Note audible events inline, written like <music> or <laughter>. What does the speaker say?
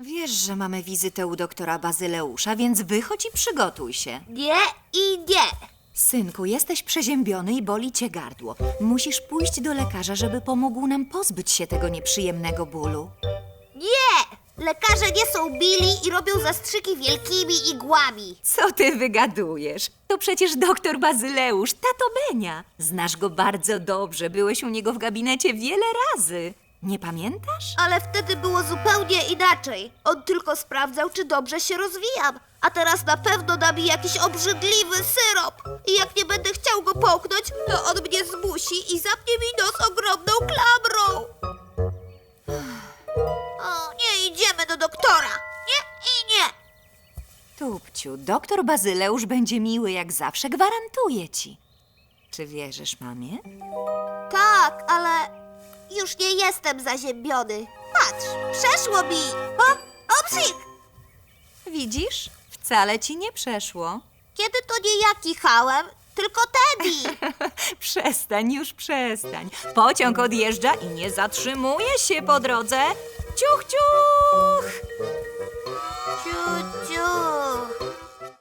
Wiesz, że mamy wizytę u doktora Bazyleusza, więc wychodź i przygotuj się. Nie i nie. Synku, jesteś przeziębiony i boli cię gardło. Musisz pójść do lekarza, żeby pomógł nam pozbyć się tego nieprzyjemnego bólu. Nie! Lekarze nie są bili i robią zastrzyki wielkimi igłami. Co ty wygadujesz? To przecież doktor Bazyleusz, tato Benia. Znasz go bardzo dobrze, byłeś u niego w gabinecie wiele razy. Nie pamiętasz? Ale wtedy było zupełnie inaczej. On tylko sprawdzał, czy dobrze się rozwijam. A teraz na pewno da mi jakiś obrzydliwy syrop. I jak nie będę chciał go połknąć, to on mnie zmusi i zapnie mi nos ogromną klamrą. O, nie idziemy do doktora. Nie i nie. Tupciu, doktor Bazyleusz będzie miły jak zawsze, gwarantuję ci. Czy wierzysz mamie? Tak, już nie jestem zaziębiony. Patrz, przeszło mi. O, opsik! Widzisz? Wcale ci nie przeszło. Kiedy to nie ja kichałem, tylko Teddy. <laughs> Przestań, już przestań. Pociąg odjeżdża i nie zatrzymuje się po drodze. Ciuch, ciuch! Ciu, ciu.